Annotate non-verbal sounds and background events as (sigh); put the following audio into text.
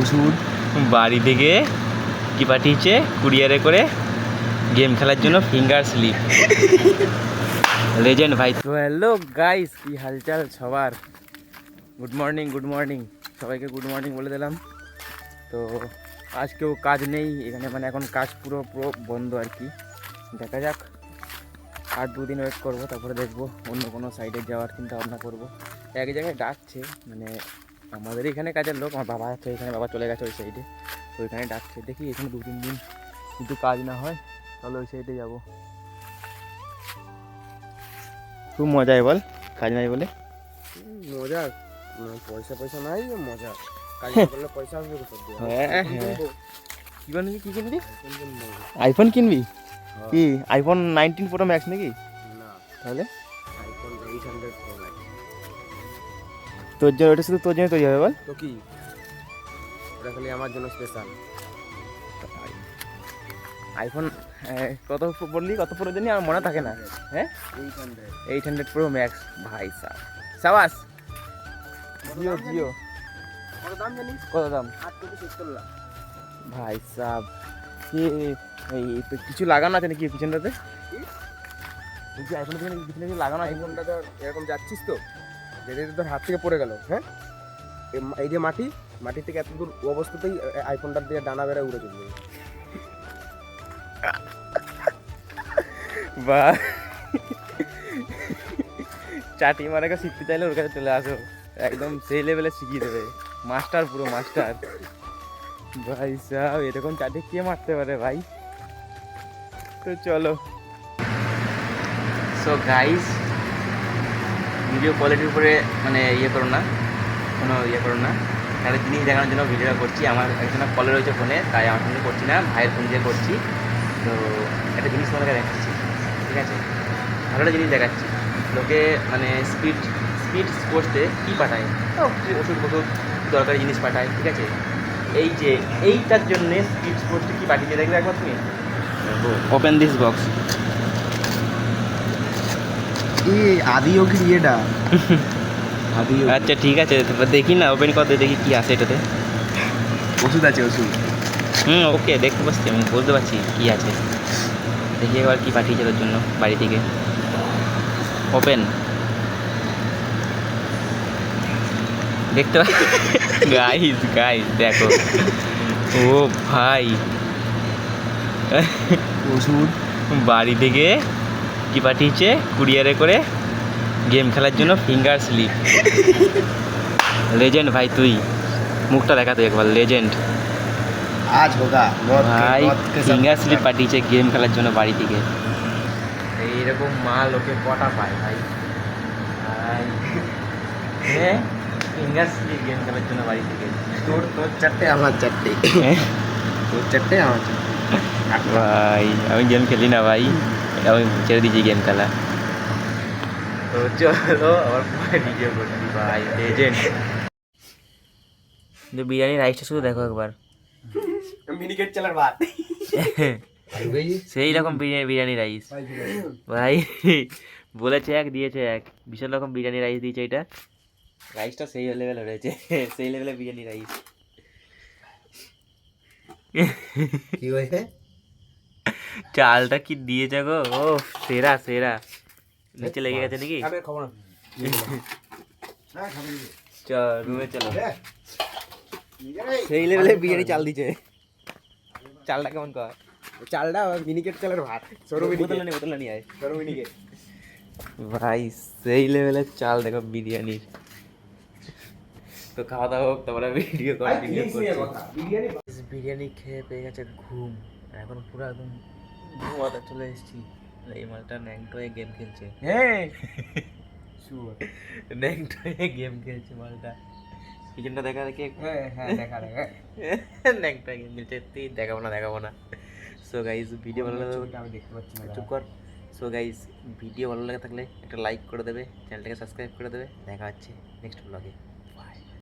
ওষুধ, বাড়ি থেকে কি পাঠিয়েছে? কুরিয়ারে করে গেম খেলার জন্য ফিঙ্গার স্লিপ। লেজেন্ড ভাই। তো হ্যালো গাইস, কি হালচাল সবার? Good morning good morning. সবাইকে গুড মর্নিং বলে দিলাম। তো আজকেও কাজ নেই, এখানে মানে এখন কাজ পুরো পুরো বন্ধ আর কি। দেখা যাক, আর দুদিন ওয়েট করব, তারপরে দেখব অন্য কোনো সাইডে যাওয়ার চিন্তা ভাবনা করব। এক জায়গায় ডাকছে মানে আমাদের এখানে কাজের লোক আমার বাবা আছে এখানে বাবা চলে গেছে ওই সাইডে তো ওইখানে ডাকছে দেখি এখানে দু তিন দিন কিন্তু কাজ না হয় তাহলে ওই সাইডে যাব। খুব মজায় বল কাজ নাই বলে। মজা পয়সা পয়সা নাই মজা। (laughs) কাজ না করলে পয়সা আসবে হ্যাঁ, হ্যাঁ। কি কিনবি কি কিনবি? আইফোন কিনবি। হ্যাঁ। কি আইফোন নাইনটিন প্রো ম্যাক্স নাকি? না। তাহলে? IPhone eight hundred pro max তোর জন্য ওটা শুধু তোর জন্য তৈরি হবে বল। তো কি? ওটা খালি আমার জন্য স্পেশাল আইফোন কত বললি? কত প্রো জানি আমার মনে থাকে না। হ্যাঁ? এইট হান্ড্রেড প্রো ম্যাক্স ভাই সাহ সাবাস। জিও জিও। কত দাম জানিস? কত দাম? আট থেকে সত্তর লাখ। ভাই সাহ কি এই তো কিছু লাগানো আছে নাকি পিছনটাতে? বলছি আইফোনের পিছনে কিছু লাগানো আছে। আইফোনটা তো এরকম যাচ্ছিস তো? যেতে তোর হাত থেকে পড়ে গেল হ্যাঁ? এই যে মাটি মাটি থেকে এত দূর অবস্থাতেই আইফোনটার দিয়ে ডানা বেড়ে উড়ে চলে যাবে বা। চাটি মারাকে শিখতে চাইলে ওর কাছে চলে আসো। একদম সেই লেভেলে শিখিয়ে দেবে। মাস্টার পুরো মাস্টার। ভাই সাহেব, এরকম চাটি কে মারতে পারে ভাই? তো চলো। সো গাইস ভিডিও কোয়ালিটির উপরে মানে ইয়ে করো না কোনো ইয়ে করো না। একটা জিনিস দেখানোর জন্য ভিডিওটা করছি। আমার একজনের কলে রয়েছে ফোনে তাই আমার ফোনে করছি না ভাইয়ের ফোন দিয়ে করছি। তো একটা জিনিস তোমাকে দেখাচ্ছি ঠিক আছে? ভালো একটা জিনিস দেখাচ্ছি। লোকে মানে স্পিড স্পিড পোস্টে কী পাঠায়? ও, ওষুধ ওষুধ দরকারি জিনিস পাঠায় ঠিক আছে? এই যে এইটার জন্যে স্পিড পোস্টে কী পাঠিয়েছে দেখবে একবার তুমি? ওপেন দিস বক্স এই আদি ও কি এটা আদি আচ্ছা ঠিক আছে দেখি না ওপেন করতে দেখি কী আছে এটাতে। ওষুধ আছে ওষুধ। হুম ওকে দেখতে পাচ্ছি আমি বলতে পারছি কী আছে। দেখি একবার কী পাঠিয়েছে তোর জন্য বাড়ি থেকে। ওপেন দেখতে গাইস গাইস (laughs) দেখো। ও ভাই। ওষুধ? বাড়ি থেকে কি পাঠিয়েছে কুরিয়ারে করে গেম খেলার জন্য ফিঙ্গার স্লিপ লেজেন্ড ভাই তুই। মুখটা দেখা তুই একবার লেজেন্ড আজ হোগা ভাই ফিঙ্গার স্লিপ পাঠিয়েছে গেম খেলার জন্য বাড়ি থেকে। এইরকম মা লোকে কটা পায় ভাই? ভাই হ্যাঁ ফিঙ্গার স্লিপ গেম খেলার জন্য বাড়ি থেকে। তোর তোর চারটে আমার চারটে। তোর চারটে আমার চারটে। ভাই আমি গেম খেলি না ভাই। আমি ছেড়ে দিয়েছি গেম খেলা। তো চলো আবার পরে ভিডিও করছি। ভাই লেজেন্ড কিন্তু বিরিয়ানি রাইসটা শুধু দেখো একবার। মিনিকেট চালার ভাত। (laughs) সেই রকম বিরিয়ানি বিরিয়ানি রাইস ভাই বলেছে এক দিয়েছে এক। বিশাল রকম বিরিয়ানি রাইস দিয়েছে এটা। রাইসটা সেই লেভেলে রয়েছে। সেই লেভেলে বিরিয়ানি রাইস কি হয়েছে? চালটা কি দিয়েছে গো ও সেরা সেরা। নিচে লেগে গেছে নাকি? চল রুমে চলো। সেই লেভেলে বিরিয়ানি চাল দিছে। চালটা কেমন কর? চালটা মিনিকেট চালের ভাত। সরু বোতল মিনিকেট। নিয়ে বোতল নিয়ে আয়। সরু মিনিকেট। ভাই সেই লেভেলের চাল দেখো বিরিয়ানি তো খাওয়া দাওয়া হোক তারপরে ভিডিও কন্টিনিউ করছি। বিরিয়ানি খেয়ে পেয়ে গেছে ঘুম। এখন পুরো একদম ঘুমাতে চলে এসেছি। এই মালটা ন্যাংটো হয়ে গেম খেলছে। হ্যাঁ ন্যাংটো হয়ে গেম খেলছে মালটা। পিছনটা দেখা দেখে হ্যাঁ হ্যাঁ দেখা দেখা ন্যাংটো গেম খেলছে তুই দেখাবো না দেখাবো না। সো গাইজ ভিডিও ভালো লাগলে আমি দেখতে পাচ্ছি না চুপ কর। সো গাইজ ভিডিও ভালো লাগে থাকলে একটা লাইক করে দেবে চ্যানেলটাকে সাবস্ক্রাইব করে দেবে। দেখা হচ্ছে নেক্সট ব্লগে